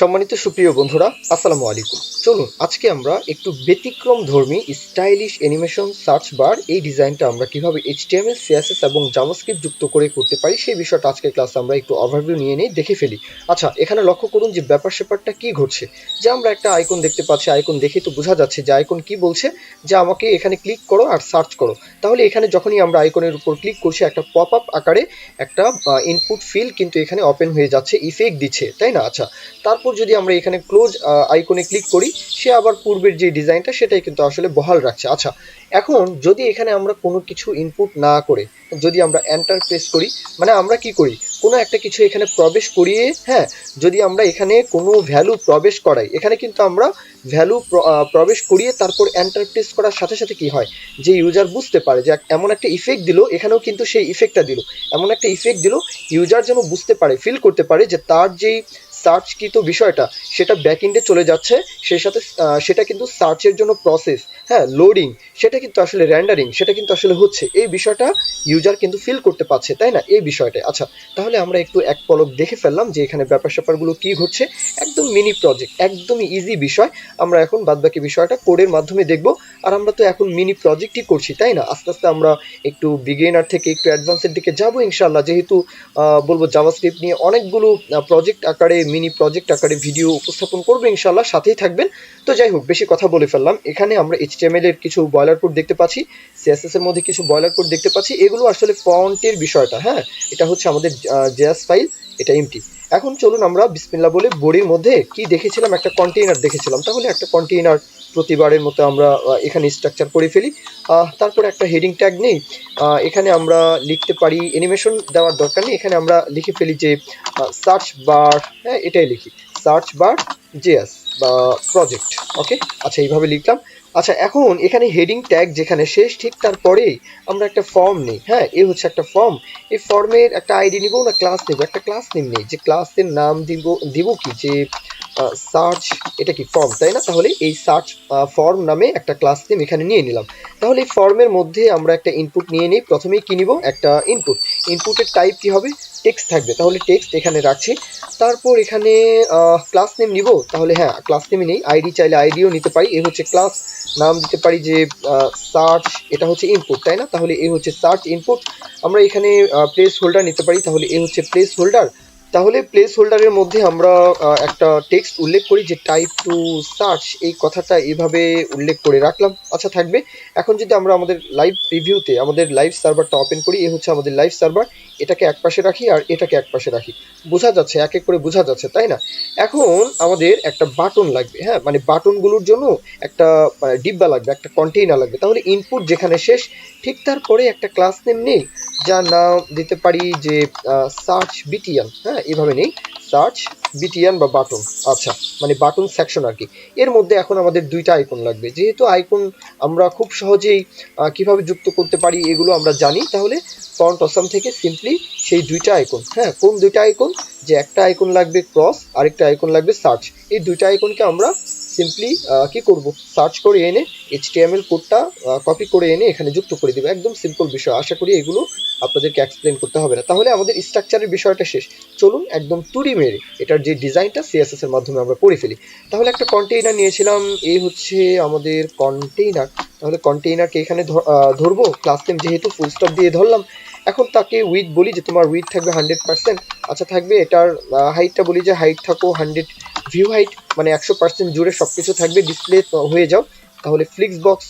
সম্মানিত সুপ্রিয় বন্ধুরা, আসসালামু আলাইকুম। চলুন, আজকে আমরা একটু ব্যতিক্রম ধর্মী স্টাইলিশ অ্যানিমেশন সার্চ বার এই ডিজাইনটা আমরা কীভাবে এইচটিএমএল সিএসএস এবং জাভাস্ক্রিপ্ট যুক্ত করে করতে পারি, সেই বিষয়টা আজকের ক্লাসে আমরা একটু ওভারভিউ নিয়ে নিই, দেখে ফেলি। আচ্ছা এখানে লক্ষ্য করুন যে ব্যাপার স্যাপারটা কি ঘটছে। যে আমরা একটা আইকন দেখতে পাচ্ছি আইকন দেখে তো বোঝা যাচ্ছে যে আইকন কি বলছে, যে আমাকে এখানে ক্লিক করো আর সার্চ করো। তাহলে এখানে যখনই আমরা আইকনের উপর ক্লিক করছি, একটা পপ আপ আকারে একটা ইনপুট ফিল কিন্তু এখানে ওপেন হয়ে যাচ্ছে ইফেক্ট দিচ্ছে, তাই না? আচ্ছা তারপর যদি আমরা এখানে ক্লোজ আইকনে ক্লিক করি, সে আবার পূর্বের যে ডিজাইনটা সেটাই কিন্তু আসলে বহাল রাখছে। আচ্ছা এখন যদি এখানে আমরা কোনো কিছু ইনপুট না করে, যদি আমরা এন্টার প্রেস করি মানে আমরা কি করি? কোনো একটা কিছু এখানে প্রবেশ করিয়ে হ্যাঁ যদি আমরা এখানে কোনো ভ্যালু প্রবেশ করাই, এখানে কিন্তু আমরা ভ্যালু প্রবেশ করিয়ে তারপর এন্টার প্রেস করার সাথে সাথে কি হয়? যে ইউজার বুঝতে পারে যে এমন একটা ইফেক্ট দিল, এখানেও কিন্তু সেই ইফেক্টটা দিল। এমন একটা ইফেক্ট দিল ইউজার যেন বুঝতে পারে ফিল করতে পারে যে তার যেই সার্চকৃত বিষয়টা সেটা ব্যাক এন্ডে চলে যাচ্ছে সেই সাথে সেটা কিন্তু সার্চের জন্য প্রসেস হ্যাঁ লোডিং সেটা কিন্তু আসলে র্যান্ডারিং সেটা কিন্তু আসলে হচ্ছে। এই বিষয়টা ইউজার কিন্তু ফিল করতে পারছে, তাই না? এই বিষয়টা আচ্ছা তাহলে আমরা একটু এক পলক দেখে ফেললাম যে এখানে ব্যাপার স্যাপারগুলো কি ঘটছে। একদম মিনি প্রজেক্ট একদমই ইজি বিষয়। আমরা এখন বাদবাকি বিষয়টা কোডের মাধ্যমে দেখব। আর আমরা তো এখন মিনি প্রজেক্টই করছি, তাই না? আস্তে আস্তে আমরা একটু বিগিনার থেকে একটু অ্যাডভান্সের দিকে যাব ইনশাল্লাহ যেহেতু বলব জাভাস্ক্রিপ্ট নিয়ে অনেকগুলো প্রজেক্ট আকারে মিনি প্রজেক্ট আকারে ভিডিও উপস্থাপন করব ইনশাল্লাহ সাথেই থাকবেন। তো যাই হোক, বেশি কথা বলে ফেললাম। এখানে আমরা এইচটিএমএল এর কিছু বয়লার কোড দেখতে পাচ্ছি সিএসএস এর মধ্যে কিছু বয়লার কোড দেখতে পাচ্ছি, এগুলো আসলে ফন্টের বিষয়টা হ্যাঁ? এটা হচ্ছে আমাদের জেএস ফাইল এটা এমটি এখন চলুন আমরা বিসমিল্লা বলে বডির মধ্যে কি দেখেছিলাম, একটা কন্টেইনার দেখেছিলাম। তাহলে একটা কন্টেইনার প্রতিবারের মতো আমরা এখানে স্ট্রাকচার করে ফেলি। তারপরে একটা হেডিং ট্যাগ নেই। এখানে আমরা লিখতে পারি অ্যানিমেশন দেওয়ার দরকার নেই। এখানে আমরা লিখে ফেলি যে সার্চ বার হ্যাঁ এটাই লিখি। সার্চ বার জেএস বা প্রজেক্ট ওকে আচ্ছা এইভাবে লিখলাম। আচ্ছা এখন এখানে হেডিং ট্যাগ যেখানে শেষ, ঠিক তারপরেই আমরা একটা ফর্ম নিই হ্যাঁ? এ হচ্ছে একটা ফর্ম এই ফর্মের একটা আইডি নিব না ক্লাস নেব? একটা ক্লাস নিম নেই যে ক্লাসের নাম দিব দিব কি? যে সার্চ এটা কি ফর্ম তাই না? তাহলে এই সার্চ ফর্ম নামে একটা ক্লাস নেম এখানে নিয়ে নিলাম। তাহলে এই ফর্মের মধ্যে আমরা একটা ইনপুট নিয়ে নিই। প্রথমেই কি নিব? একটা ইনপুট ইনপুটের টাইপ কী হবে? টেক্সট থাকবে। তাহলে টেক্সট এখানে রাখছি। তারপর এখানে ক্লাস নেম নিব। তাহলে হ্যাঁ ক্লাস নেমই নেই। আইডি চাইলে আইডিও নিতে পারি। এ হচ্ছে ক্লাস নাম দিতে পারি যে সার্চ এটা হচ্ছে ইনপুট তাই না? তাহলে এ হচ্ছে সার্চ ইনপুট আমরা এখানে প্লেস হোল্ডার নিতে পারি। তাহলে এ হচ্ছে প্লেস হোল্ডার তাহলে প্লেস হোল্ডারের মধ্যে আমরা একটা টেক্সট উল্লেখ করি যে টাইপ টু সার্চ এই কথাটা এভাবে উল্লেখ করে রাখলাম। আচ্ছা থাকবে। এখন যদি আমরা আমাদের লাইভ রিভিউতে আমাদের লাইভ সার্ভারটা ওপেন করি, এ হচ্ছে আমাদের লাইভ সার্ভার এটাকে এক পাশে রাখি আর এটাকে এক পাশে রাখি। বোঝা যাচ্ছে, এক এক করে বোঝা যাচ্ছে, তাই না? এখন আমাদের একটা বাটন লাগবে হ্যাঁ? মানে বাটনগুলোর জন্য একটা ডিব্বা লাগবে, একটা কন্টেইনার লাগবে। তাহলে ইনপুট যেখানে শেষ, ঠিক তারপরে একটা ক্লাস নেম নেই, যার নাম দিতে পারি যে সার্চ বিটিয়ান হ্যাঁ? এভাবে নেই। সার্চ বিটিয়ান বা বাটন। আচ্ছা মানে বাটন সেকশন আর কি। এর মধ্যে এখন আমাদের দুইটা আইকন লাগবে। যেহেতু আইকন আমরা খুব সহজেই কীভাবে যুক্ত করতে পারি এগুলো আমরা জানি, তাহলে ফন্ট অসাম থেকে সিম্পলি সেই দুইটা আইকন হ্যাঁ কোন দুইটা আইকন যে একটা আইকন লাগবে ক্রস আরেকটা আইকন লাগবে সার্চ এই দুইটা আইকনকে আমরা সিম্পলি কি করব? সার্চ করে এনে এইচটিএমএল কোডটা কপি করে এনে এখানে যুক্ত করে দেবো। একদম সিম্পল বিষয়। আশা করি এগুলো আপনাদেরকে এক্সপ্লেন করতে হবে না। তাহলে আমাদের স্ট্রাকচারের বিষয়টা শেষ। চলুন একদম তুড়ি মেরে এটার যে ডিজাইনটা সিএসএস এর মাধ্যমে আমরা করে ফেলি। তাহলে একটা কন্টেইনার নিয়েছিলাম, এই হচ্ছে আমাদের কন্টেইনার তাহলে কন্টেইনারকে এখানে ধরবো ক্লাস নেম যেহেতু ফুল স্টপ দিয়ে ধরলাম। এখন তাকে উইথ বলি যে তোমার উইথ থাকবে হান্ড্রেড পার্সেন্ট আচ্ছা থাকবে এটার হাইটটা বলি যে হাইট থাকো হান্ড্রেড ভিউ হাইট মানে একশো পার্সেন্ট জুড়ে সব কিছু থাকবে ডিসপ্লে হয়ে যাও। তাহলে ফ্লিক্স বক্স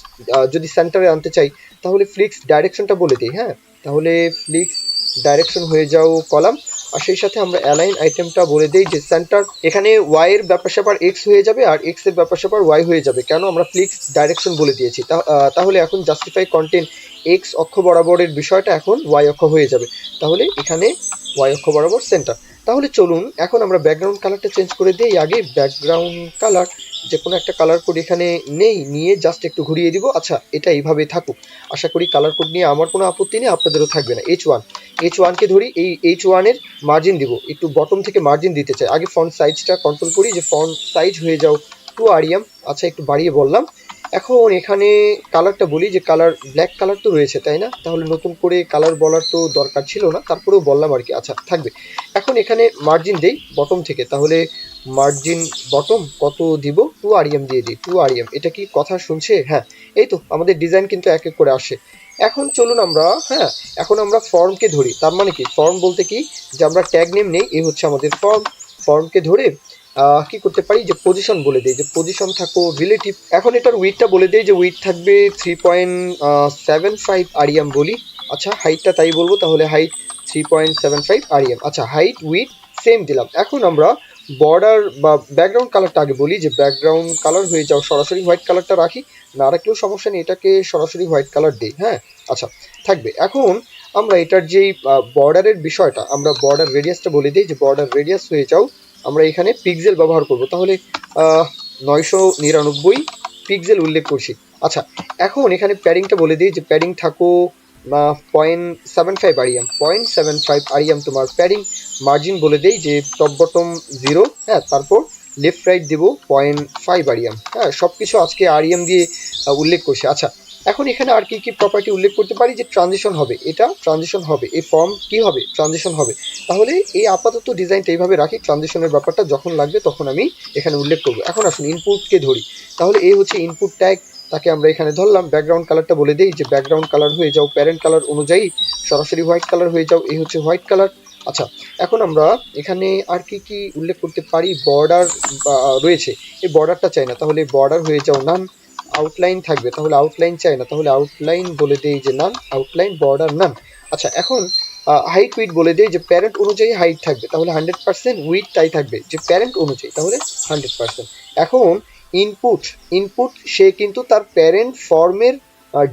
যদি সেন্টারে আনতে চাই, তাহলে ফ্লিক্স ডাইরেকশনটা বলে দিই হ্যাঁ? তাহলে ফ্লিক্স ডাইরেকশন হয়ে যাও কলাম আর সেই সাথে আমরা অ্যালাইন আইটেমটা বলে দিই যে সেন্টার এখানে ওয়াই এর ব্যাপার স্যাপার এক্স হয়ে যাবে আর এক্সের ব্যাপার স্যাপার ওয়াই হয়ে যাবে। কেন? আমরা ফ্লিক্স ডাইরেকশন বলে দিয়েছি। তাহলে এখন জাস্টিফাই কন্টেন্ট এক্স অক্ষ বরাবরের বিষয়টা এখন ওয়াই অক্ষ হয়ে যাবে। তাহলে এখানে ওয়াই অক্ষ বরাবর সেন্টার তাহলে চলুন, এখন আমরা ব্যাকগ্রাউন্ড কালারটা চেঞ্জ করে দিই। আগে ব্যাকগ্রাউন্ড কালার যে কোনো একটা কালার কোড এখানে নেই, নিয়ে জাস্ট একটু ঘুরিয়ে দিব। আচ্ছা এটা এইভাবে থাকুক। আশা করি কালার কোড নিয়ে আমার কোনো আপত্তি নেই, আপনাদেরও থাকবে না। এইচ ওয়ান এইচ ওয়ানকে ধরি, এই এইচ ওয়ানের মার্জিন দিব। একটু বটম থেকে মার্জিন দিতে চাই। আগে ফন্ট সাইজটা কন্ট্রোল করি, যে ফন্ট সাইজ হয়ে যাও টু আরিয়াম আচ্ছা একটু বাড়িয়ে বললাম। এখন এখানে কালারটা বলি যে কালার ব্ল্যাক কালার তো রয়েছে, তাই না? তাহলে নতুন করে কালার বলার তো দরকার ছিল না, তারপরেও বললাম আর কি। আচ্ছা থাকবে। এখন এখানে মার্জিন দেই বটম থেকে। তাহলে মার্জিন বটম কত দিব? টু আরিএম দিয়ে দিই টু আরিএম এটা কি কথা শুনছে? হ্যাঁ এই তো, আমাদের ডিজাইন কিন্তু এক এক করে আসে। এখন চলুন আমরা হ্যাঁ এখন আমরা ফর্মকে ধরি। তার মানে কি? ফর্ম বলতে কি? যে আমরা ট্যাগ নেম নেই, এই হচ্ছে আমাদের ফর্ম ফর্মকে ধরে কি করতে পারি? যে পজিশন বলে দেই, যে পজিশন থাকো রিলেটিভ এখন এটার উইথটা বলে দেই, যে উইথ থাকবে three point seven five rem বলি। আচ্ছা হাইটটা তাই বলব, তাহলে height three point seven five rem আচ্ছা হাইট উইথ সেম দিলাম। এখন আমরা বর্ডার বা ব্যাকগ্রাউন্ড কালারটা আগে বলি, যে ব্যাকগ্রাউন্ড কালার হয়ে যাও, সরাসরি হোয়াইট কালারটা রাখি, না রাখলেও সমস্যা নেই, এটাকে সরাসরি হোয়াইট কালার দিই হ্যাঁ? আচ্ছা থাকবে। এখন আমরা এটার যেই বর্ডারের বিষয়টা, আমরা বর্ডার রেডিয়াসটা বলে দিই, যে বর্ডার রেডিয়াস হয়ে যাও আমরা এখানে পিক্সেল ব্যবহার করব। তাহলে নয়শো নিরানব্বই পিক্সেল উল্লেখ করছি। আচ্ছা এখন এখানে প্যারিংটা বলে দিই যে প্যারিং থাকো point seven five rem point seven five rem তোমার প্যারিং মার্জিন বলে দেই যে টপ বটম জিরো হ্যাঁ তারপর লেফট রাইট দেবো পয়েন্ট ফাইভ আরিয়াম হ্যাঁ সব কিছু আজকে আরিয়াম দিয়ে উল্লেখ করছি। আচ্ছা এখন এখানে আর কি কি প্রপার্টি উল্লেখ করতে পারি যে ট্রানজিশন হবে? এটা ট্রানজিশন হবে। এই ফর্ম কি হবে? ট্রানজিশন হবে। তাহলে এই আপাতত ডিজাইনটা এইভাবে রাখি ট্রানজিশনের ব্যাপারটা যখন লাগবে তখন আমি এখানে উল্লেখ করব। এখন আসুন ইনপুটকে ধরি। তাহলে এই হচ্ছে ইনপুট ট্যাগ তাকে আমরা এখানে ধরলাম। ব্যাকগ্রাউন্ড কালারটা বলে দিই যে ব্যাকগ্রাউন্ড কালার হয়ে যাও প্যারেন্ট কালার অনুযায়ী সরাসরি হোয়াইট কালার হয়ে যাও, এই হচ্ছে হোয়াইট কালার আচ্ছা এখন আমরা এখানে আর কি কি উল্লেখ করতে পারি? বর্ডার রয়েছে। এই বর্ডারটা চাই না। তাহলে বর্ডার হয়ে যাও নান আউটলাইন থাকবে, তাহলে আউটলাইন চাই না, তাহলে আউটলাইন বলে দেই যে নান আউটলাইন বর্ডার নান আচ্ছা এখন হাইট উইথ বলে দেই যে প্যারেন্ট অনুযায়ী হাইট থাকবে, তাহলে হান্ড্রেড পার্সেন্ট উইথ তাই থাকবে, যে প্যারেন্ট অনুযায়ী, তাহলে হান্ড্রেড পার্সেন্ট এখন ইনপুট ইনপুট সে কিন্তু তার প্যারেন্ট ফর্মের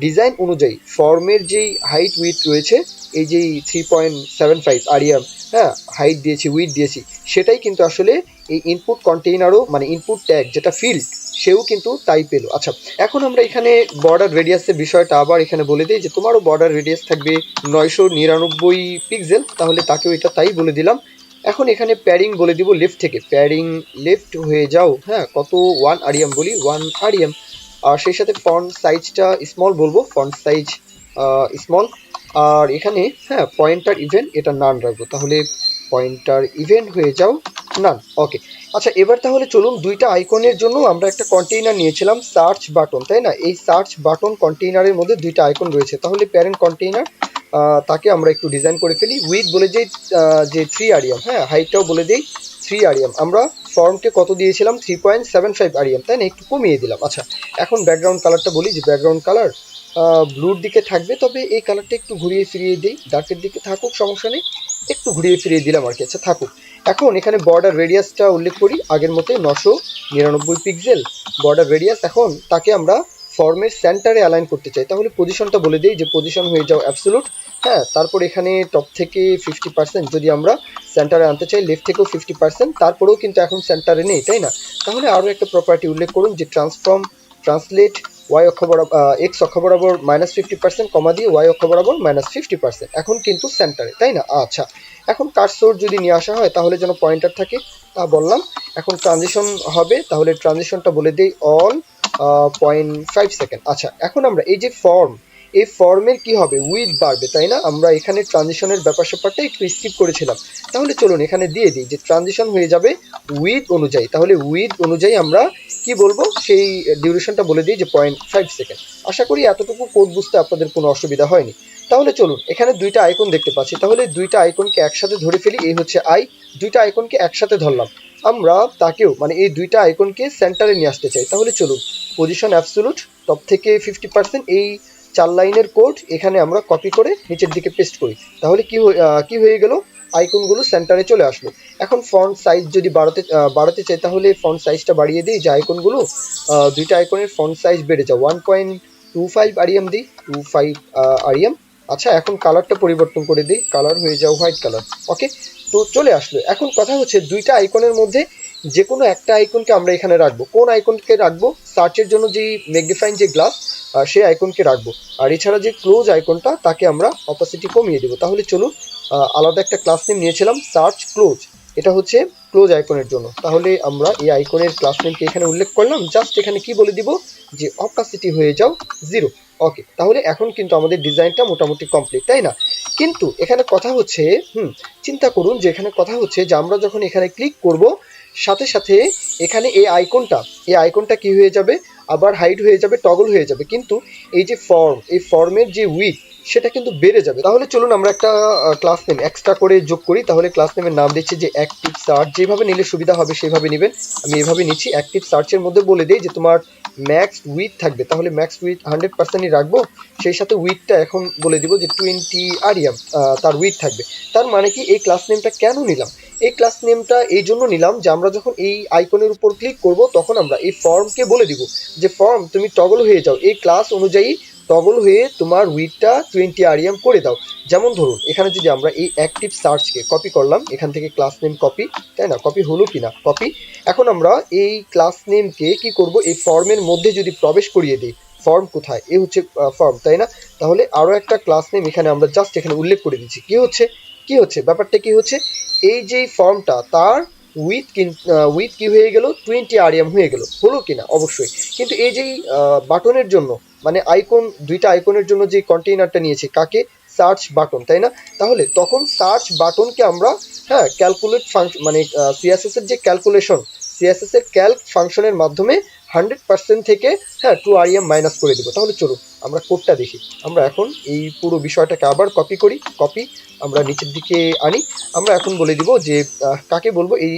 ডিজাইন অনুযায়ী ফর্মের যেই হাইট উইথ রয়েছে, এই যেই three point seven five rem হ্যাঁ হাইট দিয়েছি উইথ দিয়েছি, সেটাই কিন্তু আসলে এই ইনপুট কন্টেইনারও মানে ইনপুট ট্যাগ যেটা ফিল্ড সেও কিন্তু তাই পেল। আচ্ছা এখন আমরা এখানে বর্ডার রেডিয়াসের বিষয়টা আবার এখানে বলে দিই যে তোমারও বর্ডার রেডিয়াস থাকবে নয়শো নিরানব্বই পিক্সেল তাহলে তাকেও এটা তাই বলে দিলাম। এখন এখানে প্যারিং বলে দিব লেফট থেকে। প্যারিং লেফট হয়ে যাও হ্যাঁ কত ওয়ান আরিয়াম বলি? ওয়ান আরিয়াম আর সেই সাথে ফন্ট সাইজটা স্মল বলব ফন্ট সাইজ স্মল আর এখানে হ্যাঁ পয়েন্টার ইভেন্ট এটা নান রাখব। তাহলে পয়েন্টার ইভেন্ট হয়ে যাও নান ওকে আচ্ছা এবার তাহলে চলুন দুইটা আইকনের জন্য আমরা একটা কন্টেইনার নিয়েছিলাম সার্চ বাটন তাই না? এই সার্চ বাটন কন্টেইনারের মধ্যে দুইটা আইকন রয়েছে। তাহলে প্যারেন্ট কন্টেইনার তাকে আমরা একটু ডিজাইন করে ফেলি। উইথ বলে যে যে থ্রি আরিয়াম হ্যাঁ হাইটটাও বলে দিই। থ্রি আরিয়াম আমরা ফর্মকে কত দিয়েছিলাম? Three point seven five rem তাই না? একটু কমিয়ে দিলাম। আচ্ছা এখন ব্যাকগ্রাউন্ড কালারটা বলি যে ব্যাকগ্রাউন্ড কালার ব্লুর দিকে থাকবে, তবে এই কালারটা একটু ঘুরিয়ে ফিরিয়ে দিই। ডার্কের দিকে থাকুক, সমস্যা নেই। একটু ঘুরিয়ে ফিরিয়ে দিলাম আর কি। আচ্ছা থাকুক। এখন এখানে বর্ডার রেডিয়াসটা উল্লেখ করি। আগের মতো নশো নিরানব্বই পিক্সেল বর্ডার রেডিয়াস এখন তাকে আমরা ফর্মের সেন্টারে অ্যালাইন করতে চাই, তাহলে পজিশনটা বলে দিই যে পজিশন হয়ে যাও অ্যাবসোলুট হ্যাঁ তারপর এখানে টপ থেকে ফিফটি পার্সেন্ট যদি আমরা সেন্টারে আনতে চাই লেফট থেকেও ফিফটি পার্সেন্ট তারপরেও কিন্তু এখন সেন্টারে নেই, তাই না? তাহলে আরও একটা প্রপার্টি উল্লেখ করুন যে ট্রান্সফর্ম ট্রান্সলেট ওয়াই অক্ষ বরাবর এক্স অক্ষ বরাবর মাইনাস ফিফটি পার্সেন্ট কমা দিয়ে ওয়াই অক্ষ বরাবর মাইনাস ফিফটি পার্সেন্ট এখন কিন্তু সেন্টারে তাই না? আচ্ছা এখন কার্সোর যদি নিয়ে আসা হয়, তাহলে যেন পয়েন্টার থাকে, তা বললাম, এখন ট্রানজিশন হবে, তাহলে ট্রানজিশনটা বলে দিই অল পয়েন্ট ফাইভ সেকেন্ড আচ্ছা এখন আমরা এই যে ফর্ম এই ফর্মের কি হবে? উইথ বাড়বে, তাই না? আমরা এখানে ট্রানজিশনের ব্যাপার স্যাপারটা একটু স্কিপ করেছিলাম। তাহলে চলুন এখানে দিয়ে দিই যে ট্রানজিশন হয়ে যাবে উইথ অনুযায়ী। তাহলে উইথ অনুযায়ী আমরা কি বলব? সেই ডিউরেশনটা বলে দিই যে পয়েন্ট ফাইভ সেকেন্ড আশা করি এতটুকু কোড বুঝতে আপনাদের কোনো অসুবিধা হয়নি। তাহলে চলুন, এখানে দুইটা আইকন দেখতে পাচ্ছি। তাহলে দুইটা আইকনকে একসাথে ধরে ফেলি, এই হচ্ছে আই দুইটা আইকনকে একসাথে ধরলাম। আমরা তাকেও মানে এই দুইটা আইকনকে সেন্টারে নিয়ে আসতে চাই। তাহলে চলুন পজিশন অ্যাবসোলুট টপ থেকে ফিফটি পার্সেন্ট এই চার লাইনের কোড এখানে আমরা কপি করে নিচের দিকে পেস্ট করি। তাহলে কি কি হয়ে গেল? আইকনগুলো সেন্টারে চলে আসলো। এখন ফন্ট সাইজ যদি বাড়াতে বাড়াতে চাই, তাহলে ফন্ট সাইজটা বাড়িয়ে দিই। যে আইকনগুলো দুইটা আইকনের ফন্ট সাইজ বেড়ে যায়। One point two five rem দিই টু ফাইভ আরিয়াম আচ্ছা এখন কালারটা পরিবর্তন করে দিই। কালার হয়ে যাও হোয়াইট কালার ওকে তো চলে আসলো। এখন কথা হচ্ছে দুইটা আইকনের মধ্যে যে কোনো একটা আইকনকে আমরা এখানে রাখব। কোন আইকনকে রাখব? সার্চের জন্য যে ম্যাগনিফাইং যে গ্লাস সেই আইকনকে রাখব। আর এছাড়া যে ক্লোজ আইকনটা তাকে আমরা অপাসিটি কমিয়ে দেবো। তাহলে চলুন আলাদা একটা ক্লাস নেম নিয়েছিলাম সার্চ ক্লোজ এটা হচ্ছে ক্লোজ আইকনের জন্য। তাহলে আমরা এই আইকনের ক্লাস নেমকে এখানে উল্লেখ করলাম। জাস্ট এখানে কি বলে দিব? যে অপাসিটি হয়ে যাও জিরো ওকে তাহলে এখন কিন্তু আমাদের ডিজাইনটা মোটামুটি কমপ্লিট তাই না? কিন্তু এখানে কথা হচ্ছে, হুম, চিন্তা করুন যে এখানে কথা হচ্ছে যে আমরা যখন এখানে ক্লিক করব, সাথে সাথে এখানে এই আইকনটা এই আইকনটা কি হয়ে যাবে? আবার হাইড হয়ে যাবে টগল হয়ে যাবে। কিন্তু এই যে ফর্ম এই ফর্মের যে উইথ সেটা কিন্তু বেড়ে যাবে। তাহলে চলুন আমরা একটা ক্লাস নেম এক্সট্রা করে যোগ করি। তাহলে ক্লাস নেমের নাম দিচ্ছি যে অ্যাক্টিভ সার্চ যেভাবে নিলে সুবিধা হবে, সেভাবে নেবেন। আমি এভাবে নিচ্ছি অ্যাক্টিভ সার্চের মধ্যে বলে দিই যে তোমার ম্যাক্স উইথ থাকবে। তাহলে ম্যাক্স উইথ হান্ড্রেড পার্সেন্টই রাখব। সেই সাথে উইথটা এখন বলে দিব যে টোয়েন্টি আরিয়াম তার উইথ থাকবে। তার মানে কি এই ক্লাস নেমটা কেন নিলাম? এই ক্লাস নেমটা এই জন্য নিলাম যে আমরা যখন এই আইকনের উপর ক্লিক করব, তখন আমরা এই ফর্মকে বলে দিব যে ফর্ম তুমি টগল হয়ে যাও। এই ক্লাস অনুযায়ী টগল হয়ে তোমার উইথটা টোয়েন্টি আরিয়াম করে দাও। যেমন ধরুন, এখানে যদি আমরা এই অ্যাক্টিভ সার্চকে কপি করলাম, এখান থেকে ক্লাস নেম কপি তাই না? কপি হলো কি না কপি এখন আমরা এই ক্লাস নেমকে কি করব? এই ফর্মের মধ্যে যদি প্রবেশ করিয়ে দিই ফর্ম কোথায়? এ হচ্ছে ফর্ম তাই না? তাহলে আরও একটা ক্লাস নেম এখানে আমরা জাস্ট এখানে উল্লেখ করে দিচ্ছি। কি হচ্ছে? কি হচ্ছে? ব্যাপারটা কি হচ্ছে? এই যে ফর্মটা তার উইথ কিন উইথ কি হয়ে গেল? টোয়েন্টি আরিয়াম হয়ে গেল। হলো কি না অবশ্যই। কিন্তু এই যেই বাটনের জন্য মানে আইকন দুইটা আইকনের জন্য যে কন্টেইনারটা নিয়েছি, কাকে? সার্চ বাটন তাই না? তাহলে তখন সার্চ বাটনকে আমরা হ্যাঁ ক্যালকুলেট ফাংশন মানে সিএসএস এর যে ক্যালকুলেশন সিএসএস এর ক্যালক ফাংশনের মাধ্যমে হান্ড্রেড পার্সেন্ট থেকে হ্যাঁ টু আরিয়াম মাইনাস করে দেবো। তাহলে চলুন, আমরা কোডটা দেখি। আমরা এখন এই পুরো বিষয়টাকে আবার কপি করি কপি আমরা নিচের দিকে আনি। আমরা এখন বলে দিব যে কাকে বলব? এই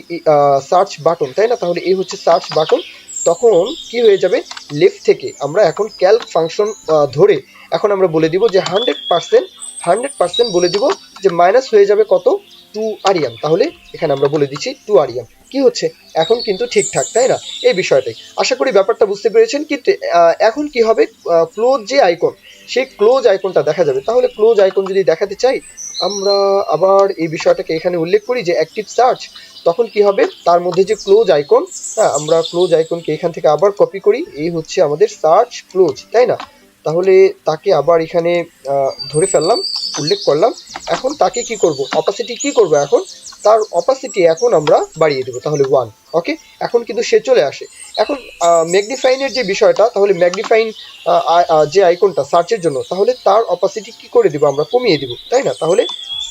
সার্চ বাটন তাই না? তাহলে এই হচ্ছে সার্চ বাটন তখন কি হয়ে যাবে? লেফট থেকে আমরা এখন ক্যালক ফাংশন ধরে এখন আমরা বলে দিব যে হান্ড্রেড পার্সেন্ট হান্ড্রেড পার্সেন্ট বলে দিব যে মাইনাস হয়ে যাবে কত? টু আরিয়াম তাহলে এখানে আমরা বলে দিচ্ছি টু আরিয়াম কি হচ্ছে? এখন কিন্তু ঠিকঠাক, তাই না? এই বিষয়টাই। আশা করি ব্যাপারটা বুঝতে পেরেছেন। কিন্তু এখন কি হবে? ক্লোজ যে আইকন সেই ক্লোজ আইকনটা দেখা যাবে। তাহলে ক্লোজ আইকন যদি দেখাতে চাই আমরা আবার এই বিষয়টাকে এখানে উল্লেখ করি যে অ্যাক্টিভ সার্চ তখন কি হবে? তার মধ্যে যে ক্লোজ আইকন হ্যাঁ আমরা ক্লোজ আইকনকে এখান থেকে আবার কপি করি। এই হচ্ছে আমাদের সার্চ ক্লোজ তাই না? তাহলে তাকে আবার এখানে ধরে ফেললাম, উল্লেখ করলাম। এখন তাকে কি করব? অপাসিটি কি করব এখন? তার অপাসিটি এখন আমরা বাড়িয়ে দেবো, তাহলে ওয়ান ওকে এখন কিন্তু সে চলে আসে। এখন ম্যাগনিফাইনের যে বিষয়টা, তাহলে ম্যাগনিফাইন যে আইকনটা সার্চের জন্য, তাহলে তার অপাসিটি কি করে দিব আমরা? কমিয়ে দিব, তাই না? তাহলে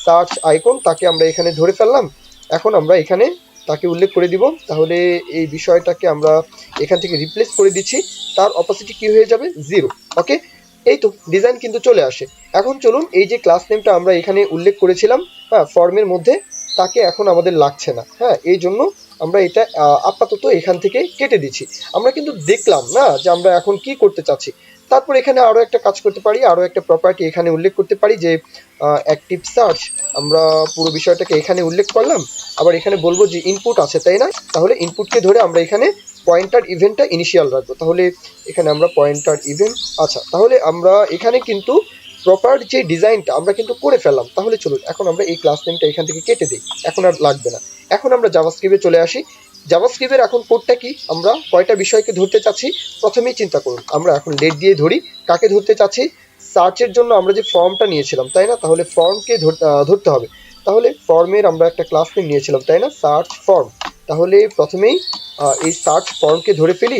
সার্চ আইকন তাকে আমরা এখানে ধরে ফেললাম। এখন আমরা এখানে তাকে উল্লেখ করে দিব। তাহলে এই বিষয়টাকে আমরা এখান থেকে রিপ্লেস করে দিচ্ছি। তার অপাসিটি কি হয়ে যাবে? জিরো ওকে এই তো ডিজাইন কিন্তু চলে আসে। এখন চলুন এই যে ক্লাস নেমটা আমরা এখানে উল্লেখ করেছিলাম হ্যাঁ ফর্মের মধ্যে, তাকে এখন আমাদের লাগছে না হ্যাঁ এই জন্য আমরা এটা আপাতত এখান থেকে কেটে দিচ্ছি। আমরা কিন্তু দেখলাম না যে আমরা এখন কি করতে চাচ্ছি। তারপর এখানে আরও একটা কাজ করতে পারি আরও একটা প্রপার্টি এখানে উল্লেখ করতে পারি যে অ্যাক্টিভ সার্চ আমরা পুরো বিষয়টাকে এখানে উল্লেখ করলাম। আবার এখানে বলব যে ইনপুট আছে, তাই না? তাহলে ইনপুটকে ধরে আমরা এখানে পয়েন্টার ইভেন্টটা ইনিশিয়াল রাখব। তাহলে এখানে আমরা পয়েন্টার ইভেন্ট আচ্ছা তাহলে আমরা এখানে কিন্তু প্রপার যে ডিজাইনটা আমরা কিন্তু করে ফেললাম। তাহলে চলুন, এখন আমরা এই ক্লাস নেমটা এখান থেকে কেটে দিই। এখন আর লাগবে না। এখন আমরা জাভাস্ক্রিপ্টে চলে আসি। জাভাস্ক্রিপ্টের এখন কোডটা কি? আমরা কয়টা বিষয়কে ধরতে চাচ্ছি? প্রথমেই চিন্তা করুন। আমরা এখন লেট দিয়ে ধরি। কাকে ধরতে চাচ্ছি? সার্চের জন্য আমরা যে ফর্মটা নিয়েছিলাম, তাই না? তাহলে ফর্মকে ধরতে হবে। তাহলে ফর্মের আমরা একটা ক্লাস নিয়েছিলাম, তাই না? Search form. তাহলে প্রথমেই এই সার্চ ফর্মকে ধরে ফেলি।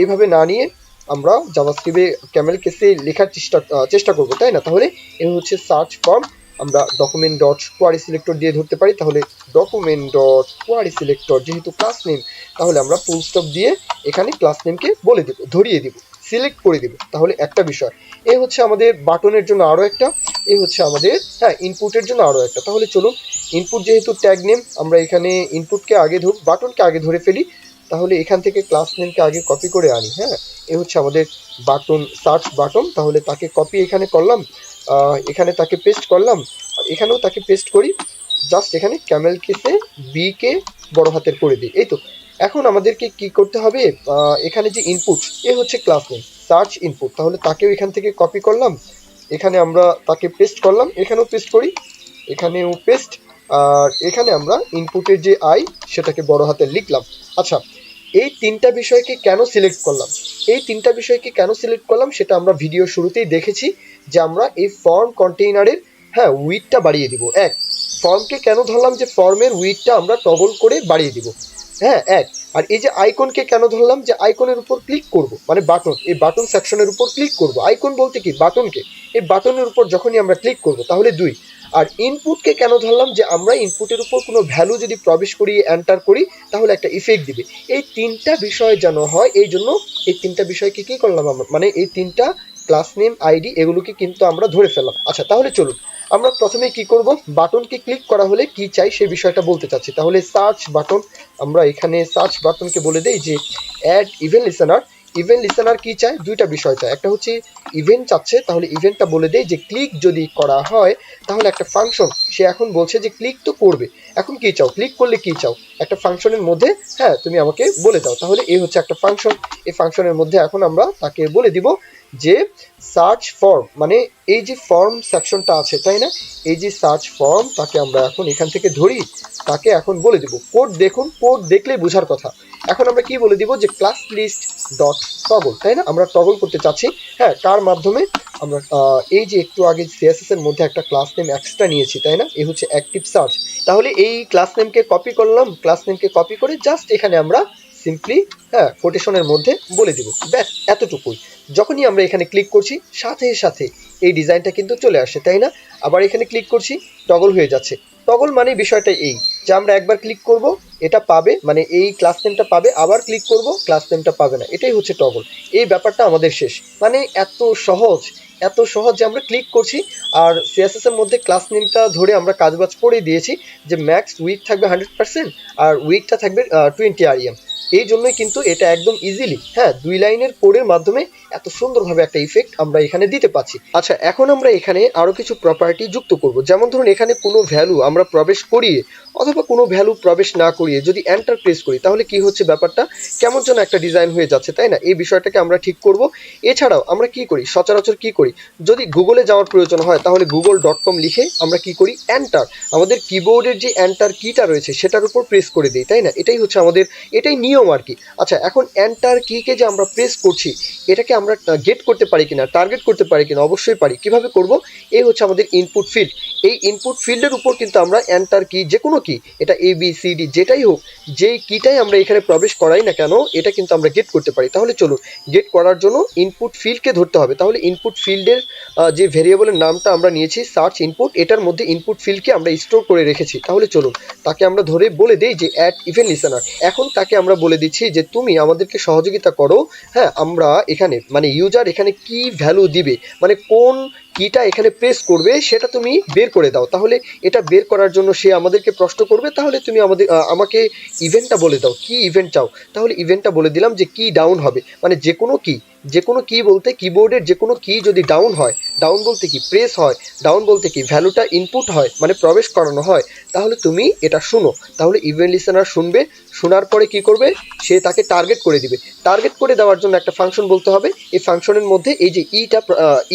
এইভাবে না নিয়ে আমরা জাভাস্ক্রিপ্টে ক্যামেল কেসে লেখার চেষ্টা চেষ্টা করব, তাই না? তাহলে এ হচ্ছে সার্চ ফর্ম। আমরা ডকুমেন্ট ডট কোয়ারি সিলেক্টর দিয়ে ধরতে পারি, তাহলে ডকুমেন্ট ডট কোয়ারি সিলেক্টর যেহেতু ক্লাস নেম তাহলে আমরা ফুল স্টপ দিয়ে এখানে ক্লাস নেমকে বলে দেবো, ধরিয়ে দিব সিলেক্ট করে দিব। তাহলে একটা বিষয়, এ হচ্ছে আমাদের বাটনের জন্য আরও একটা, এ হচ্ছে আমাদের হ্যাঁ ইনপুটের জন্য আরও একটা। তাহলে চলুন ইনপুট যেহেতু ট্যাগ নেম আমরা এখানে ইনপুটকে আগে ধর বাটনকে আগে ধরে ফেলি, তাহলে এখান থেকে ক্লাস নেমকে আগে কপি করে আনি হ্যাঁ। এ হচ্ছে আমাদের বাটন সার্চ বাটন তাহলে তাকে কপি এখানে করলাম এখানে তাকে পেস্ট করলাম। এখানেও তাকে পেস্ট করি। জাস্ট এখানে ক্যামেল কেসে বিকে বড় হাতের করে দিই। এই তো। এখন আমাদেরকে কি করতে হবে? এখানে যে ইনপুট এ হচ্ছে ক্লাস নেম সার্চ ইনপুট তাহলে তাকেও এখান থেকে কপি করলাম। এখানে আমরা তাকে পেস্ট করলাম। এখানেও পেস্ট করি। এখানেও পেস্ট আর এখানে আমরা ইনপুটের যে আই সেটাকে বড় হাতে লিখলাম। আচ্ছা এই তিনটা বিষয়কে কেন সিলেক্ট করলাম? এই তিনটা বিষয়কে কেন সিলেক্ট করলাম, সেটা আমরা ভিডিও শুরুতেই দেখেছি। যে আমরা এই ফর্ম কন্টেইনারের হ্যাঁ উইথটা বাড়িয়ে দিব। এক ফর্মকে কেন ধরলাম যে ফর্মের উইথটা আমরা টগল করে বাড়িয়ে দিব? হ্যাঁ এক, আর এই যে আইকনকে কেন ধরলাম যে আইকনের উপর ক্লিক করব? মানে বাটন এই বাটন সেকশনের উপর ক্লিক করব। আইকন বলতে কি? বাটনকে এই বাটনের উপর যখনই আমরা ক্লিক করব, তাহলে দুই, আর ইনপুটকে কেন ধরলাম যে আমরা ইনপুটের উপর কোনো ভ্যালু যদি প্রবেশ করি এন্টার করি, তাহলে একটা ইফেক্ট দিবে। এই তিনটা বিষয় যেন হয়, এই জন্য এই তিনটা বিষয়কে কি করলাম মানে এই তিনটা ক্লাস নেম আইডি এগুলোকে কিন্তু আমরা ধরে ফেললাম। আচ্ছা তাহলে চলুন। আমরা প্রথমে কি করব? বাটনকে ক্লিক করা হলে কি চাই সেই বিষয়টা বলতে চাচ্ছি। তাহলে সার্চ বাটন আমরা এখানে সার্চ বাটনকে বলে দেই যে add event listener event listener কি চায়? দুইটা বিষয় চায়। একটা হচ্ছে ইভেন্ট চাচ্ছে, তাহলে ইভেন্টটা বলে দেয় যে ক্লিক যদি করা হয়, তাহলে একটা ফাংশন সে এখন বলছে যে ক্লিক তো করবে। এখন কি চাও? ক্লিক করলে কি চাও? একটা ফাংশনের মধ্যে হ্যাঁ তুমি আমাকে বলে দাও। তাহলে এই হচ্ছে একটা ফাংশন এই ফাংশনের মধ্যে এখন আমরা তাকে বলে দিব যে সার্চ ফর্ম মানে এই যে ফর্ম সেকশনটা আছে, তাই না? এই যে সার্চ ফর্ম তাকে আমরা এখন এখান থেকে ধরি, তাকে এখন বলে দিব। কোড দেখুন কোড দেখলেই বোঝার কথা। এখন আমরা কি বলে দিব? যে ক্লাস লিস্ট ডট টগল তাই না? আমরা টগল করতে চাচ্ছি। হ্যাঁ কার মাধ্যমে আমরা এই যে একটু আগে সিএসএস এর মধ্যে একটা ক্লাস নেম এক্সট্রা নিয়েছি, তাই না? এই হচ্ছে অ্যাক্টিভ সার্চ তাহলে এই ক্লাস নেমকে কপি করলাম ক্লাস নেমকে কপি করে জাস্ট এখানে আমরা সিম্পলি হ্যাঁ কোটেশনের মধ্যে বলে দিব। ব্যাস, এতটুকুই। যখনই আমরা এখানে ক্লিক করছি, সাথে সাথে এই ডিজাইনটা কিন্তু চলে আসে, তাই না? আবার এখানে ক্লিক করছি টগল হয়ে যাচ্ছে। টগল মানে বিষয়টা এই যে আমরা একবার ক্লিক করব, এটা পাবে মানে এই ক্লাস নেমটা পাবে, আবার ক্লিক করব ক্লাস নেমটা পাবে না। এটাই হচ্ছে টগল এই ব্যাপারটা আমাদের শেষ। মানে এত সহজ এত সহজ যে আমরা ক্লিক করছি, আর সিএসএস এর মধ্যে ক্লাস নেমটা ধরে আমরা কাজবাজ করে দিয়েছি যে ম্যাক্স উইক থাকবে হান্ড্রেড পার্সেন্ট আর উইকটা থাকবে টোয়েন্টি আরইএম এই জন্যই কিন্তু এটা একদম ইজিলি হ্যাঁ দুই লাইনের কোডের মাধ্যমে এত সুন্দরভাবে একটা ইফেক্ট আমরা এখানে দিতে পাচ্ছি আচ্ছা এখন আমরা এখানে আরও কিছু প্রপার্টি যুক্ত করব। যেমন ধরুন, এখানে কোনো ভ্যালু আমরা প্রবেশ করিয়ে অথবা কোনো ভ্যালু প্রবেশ না করিয়ে যদি এন্টার প্রেস করি, তাহলে কি হচ্ছে ব্যাপারটা? কেমন যেন একটা ডিজাইন হয়ে যাচ্ছে, তাই না? এই বিষয়টাকে আমরা ঠিক করব। এছাড়াও আমরা কি করি? সচরাচর কি করি? যদি গুগলে যাওয়ার প্রয়োজন হয়, তাহলে গুগল ডট কম লিখে আমরা কি করি? এন্টার আমাদের কিবোর্ডের যে এন্টার কিটা রয়েছে, সেটার উপর প্রেস করে দিই, তাই না? এটাই হচ্ছে আমাদের, এটাই নিয়ম আর কি। আচ্ছা এখন এন্টার কিকে যে আমরা প্রেস করছি, এটাকে আমরা গেট করতে পারি কিনা টার্গেট করতে পারি কিনা, অবশ্যই পারি। কীভাবে করব? এই হচ্ছে আমাদের ইনপুট ফিল্ড এই ইনপুট ফিল্ডের উপর কিন্তু আমরা এন্টার কি যে কোনো কি এটা এ বি সি ডি যেটাই হোক, যেই কিটাই আমরা এখানে প্রবেশ করাই না কেন, এটা কিন্তু আমরা গেট করতে পারি। তাহলে চলুন গেট করার জন্য ইনপুট ফিল্ডকে ধরতে হবে। তাহলে ইনপুট ফিল্ডের যে ভেরিয়েবলের নামটা আমরা নিয়েছি সার্চ ইনপুট এটার মধ্যে ইনপুট ফিল্ডকে আমরা স্টোর করে রেখেছি। তাহলে চলুন, তাকে আমরা ধরে বলে দেই যে অ্যাড ইভেন্ট লিসেনার এখন তাকে আমরা বলে দিচ্ছি যে তুমি আমাদেরকে সহযোগিতা করো। হ্যাঁ আমরা এখানে মানে ইউজার এখানে কি ভ্যালু দিবে মানে কোন কিটা এখানে প্রেস করবে সেটা তুমি বের করে দাও। তাহলে এটা বের করার জন্য সে আমাদেরকে প্রশ্ন করবে। তাহলে তুমি আমাদের আমাকে ইভেন্টটা বলে দাও। কি ইভেন্ট চাও? তাহলে ইভেন্টটা বলে দিলাম যে কি ডাউন হবে। মানে যে কোনো কি যে কোনো কি বলতে কিবোর্ডের যে কোনো কি যদি ডাউন হয় ডাউন বলতে কি প্রেস হয় ডাউন বলতে কি ভ্যালুটা ইনপুট হয় মানে প্রবেশ করানো হয়, তাহলে তুমি এটা শুনো। তাহলে ইভেন্ট লিসেনার শুনবে, শোনার পরে কি করবে? সে তাকে টার্গেট করে দিবে। টার্গেট করে দেওয়ার জন্য একটা ফাংশন বলতে হবে। এই ফাংশনের মধ্যে এই যে ইটা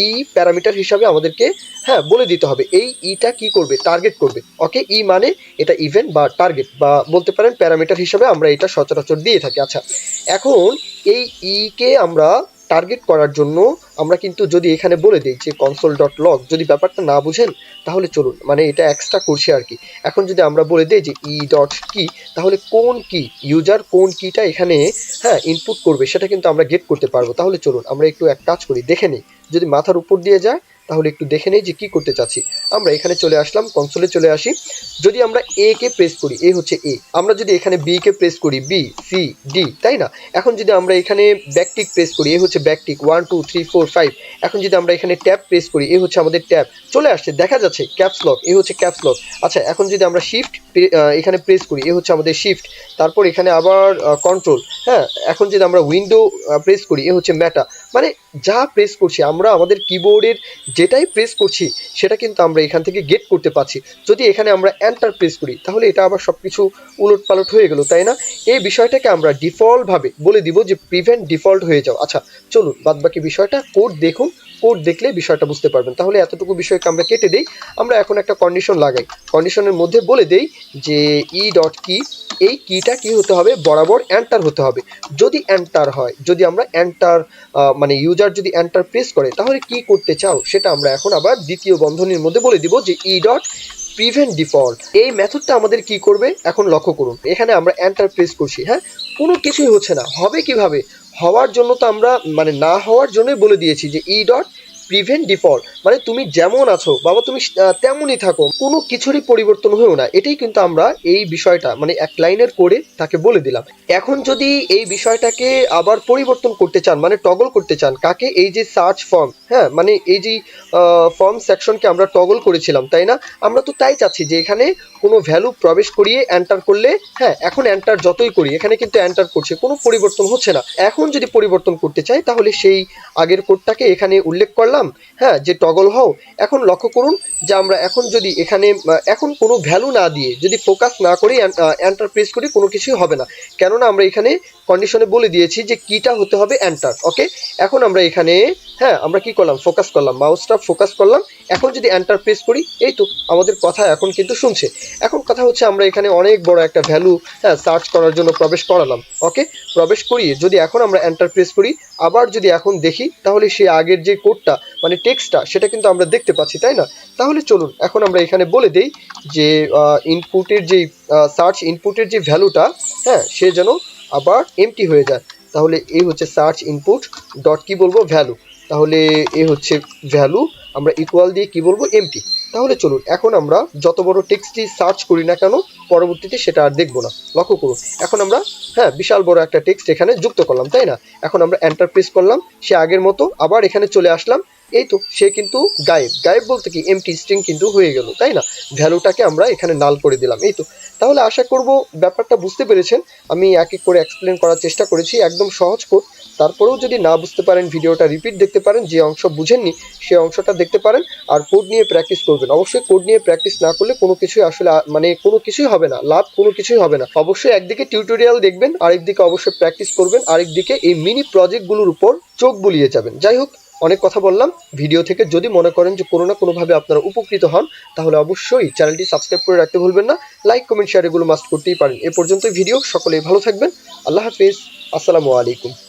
ই প্যারামিটার হিসাবে আমাদেরকে হ্যাঁ বলে দিতে হবে। এই ইটা কি করবে? টার্গেট করবে। ওকে ই মানে এটা ইভেন্ট বা টার্গেট বা বলতে পারেন প্যারামিটার হিসাবে আমরা এটা সচরাচর দিয়ে থাকি। আচ্ছা এখন এই ই কে আমরা টার্গেট করার জন্য আমরা কিন্তু যদি এখানে বলে দিই যে কনসোল ডট লগ যদি ব্যাপারটা না বুঝেন, তাহলে চলুন। মানে এটা এক্সট্রা করছে আর কি। এখন যদি আমরা বলে দিই যে ই ডট কি তাহলে কোন কি ইউজার কোন কিটা এখানে হ্যাঁ ইনপুট করবে, সেটা কিন্তু আমরা গেট করতে পারব। তাহলে চলুন, আমরা একটু এক কাজ করি, দেখে নিই। যদি মাথার উপর দিয়ে যায় তাহলে একটু দেখে নেই যে কি করতে চাচ্ছি। আমরা এখানে চলে আসলাম কনসোলে চলে আসি। যদি আমরা এ কে প্রেস করি এ হচ্ছে এ আমরা যদি এখানে বি কে প্রেস করি বি সি ডি তাই না? এখন যদি আমরা এখানে ব্যাকটিক প্রেস করি এ হচ্ছে backtick one two three four five এখন যদি আমরা এখানে ট্যাব প্রেস করি এ হচ্ছে আমাদের ট্যাব চলে আসছে, দেখা যাচ্ছে ক্যাপস লক এ হচ্ছে ক্যাপস লক আচ্ছা এখন যদি আমরা শিফট এখানে প্রেস করি এ হচ্ছে আমাদের শিফট তারপর এখানে আবার কন্ট্রোল হ্যাঁ এখন যদি আমরা উইন্ডো প্রেস করি এ হচ্ছে ম্যাটা মানে যা প্রেস করছি, আমরা আমাদের কিবোর্ডের যেটাই প্রেস করছি, সেটা কিন্তু আমরা এখান থেকে গেট করতে পারছি। যদি এখানে আমরা অ্যান্টার প্রেস করি, তাহলে এটা আবার সব কিছু উলট পালট হয়ে গেল, তাই না? এই বিষয়টাকে আমরা ডিফল্টভাবে বলে দিব যে প্রিভেন্ট ডিফল্ট হয়ে যাও। আচ্ছা চলুন, বাদবাকি বিষয়টা কোড দেখুন। কোড দেখলে বিষয়টা বুঝতে পারবেন। তাহলে এতটুকু বিষয়কে আমরা কেটে দিই। আমরা এখন একটা কন্ডিশন লাগাই। কন্ডিশনের মধ্যে বলে দেই যে ই ডট কি এই কিটা কি হতে হবে? বরাবর এন্টার হতে হবে। যদি এন্টার হয়, যদি আমরা এন্টার মানে ইউজার যদি এন্টার প্রেস করে, তাহলে কি করতে চাও? সেটা আমরা এখন আবার দ্বিতীয় বন্ধনীর মধ্যে বলে দিব যে ই ডট প্রিভেন্ট ডিফল্ট এই মেথডটা আমাদের কি করবে? এখন লক্ষ্য করুন। এখানে আমরা এন্টার প্রেস করছি। হ্যাঁ? কোনো কিছুই হচ্ছে না। হবে কীভাবে? হওয়ার জন্য তো আমরা মানে না হওয়ার জন্যই বলে দিয়েছি যে ই ডট প্রিভেন্ট ডিফল্ট মানে তুমি যেমন আছো, বাবা তুমি তেমনই থাকো, কোনো কিছুরই পরিবর্তন হয়েও না। এটাই কিন্তু আমরা এই বিষয়টা মানে এক লাইনের করে তাকে বলে দিলাম। এখন যদি এই বিষয়টাকে আবার পরিবর্তন করতে চান মানে টগল করতে চান, কাকে এই যে সার্চ ফর্ম হ্যাঁ মানে এই যে ফর্ম সেকশনকে আমরা টগল করেছিলাম, তাই না? আমরা তো তাই চাচ্ছি যে এখানে কোনো ভ্যালু প্রবেশ করিয়ে এন্টার করলে হ্যাঁ এখন এন্টার যতই করি, এখানে কিন্তু এন্টার করছে, কোনো পরিবর্তন হচ্ছে না। এখন যদি পরিবর্তন করতে চাই, তাহলে সেই আগের কোডটাকে এখানে উল্লেখ করলাম হ্যাঁ যে টগল হও, এখন লক্ষ্য করুন যে আমরা এখন যদি এখানে এখন কোনো ভ্যালু না দিয়ে যদি ফোকাস না করি এন্টার প্রেস করি, কোনো কিছুই হবে না। কেননা আমরা এখানে কন্ডিশনে বলে দিয়েছি যে কিটা হতে হবে এন্টার ওকে এখন আমরা এখানে হ্যাঁ আমরা কি করলাম? ফোকাস করলাম মাউসটা ফোকাস করলাম। এখন যদি এন্টার প্রেস করি, এই তো, আমাদের কথা এখন কিন্তু শুনছে। এখন কথা হচ্ছে আমরা এখানে অনেক বড় একটা ভ্যালু হ্যাঁ সার্চ করার জন্য প্রবেশ করালাম ওকে প্রবেশ করিয়ে যদি এখন আমরা এন্টার প্রেস করি, আবার যদি এখন দেখি, তাহলে সেই আগের যে কোডটা মানে টেক্সটটা সেটা কিন্তু আমরা দেখতে পাচ্ছি, তাই না? তাহলে চলুন, এখন আমরা এখানে বলে দেই যে ইনপুটের যে সার্চ ইনপুটের যে ভ্যালুটা হ্যাঁ সে যেন আবার এমটি হয়ে যায়। তাহলে এই হচ্ছে সার্চ ইনপুট ডট কি বলব? ভ্যালু তাহলে এ হচ্ছে ভ্যালু আমরা ইকুয়াল দিয়ে কি বলব? এমটি তাহলে চলুন, এখন আমরা যত বড় টেক্সটই সার্চ করি না কেন, পরবর্তীতে সেটা আর দেখব না। লক্ষ্য করুন, এখন আমরা হ্যাঁ বিশাল বড় একটা টেক্সট এখানে যুক্ত করলাম, তাই না? এখন আমরা এন্টার প্রেস করলাম, সে আগের মতো আবার এখানে চলে আসলাম এই তো সে কিন্তু গায়েব। গায়েব বলতে কি এমটি স্ট্রিং কিন্তু হয়ে গেল, তাই না? ভ্যালুটাকে আমরা এখানে নাল করে দিলাম এই তো তাহলে আশা করব ব্যাপারটা বুঝতে পেরেছেন। আমি এক এক করে এক্সপ্লেন করার চেষ্টা করেছি, একদম সহজ কোড তারপরেও যদি না বুঝতে পারেন, ভিডিওটা রিপিট দেখতে পারেন, যে অংশ বুঝেননি, সে অংশটা দেখতে পারেন, আর কোড নিয়ে প্র্যাকটিস করবেন। অবশ্যই কোড নিয়ে প্র্যাকটিস না করলে কোনো কিছুই আসলে মানে কোনো কিছুই হবে না, লাভ কোনো কিছুই হবে না। অবশ্যই একদিকে টিউটোরিয়াল দেখবেন, আরেকদিকে অবশ্যই প্র্যাকটিস করবেন, আরেকদিকে এই মিনি প্রজেক্টগুলোর উপর চোখ বুলিয়ে যাবেন। যাই হোক অনেক কথা বললাম। ভিডিও থেকে যদি মনে করেন যে কোনো না কোনোভাবে আপনারা উপকৃত হন, তাহলে অবশ্যই চ্যানেলটি সাবস্ক্রাইব করে রাখতে ভুলবেন না। লাইক কমেন্ট শেয়ার এগুলো মাস্ট করতেই পারেন। এ পর্যন্ত ভিডিও। সকলেই ভালো থাকবেন। আল্লাহ হাফিজ। আসসালামু আলাইকুম।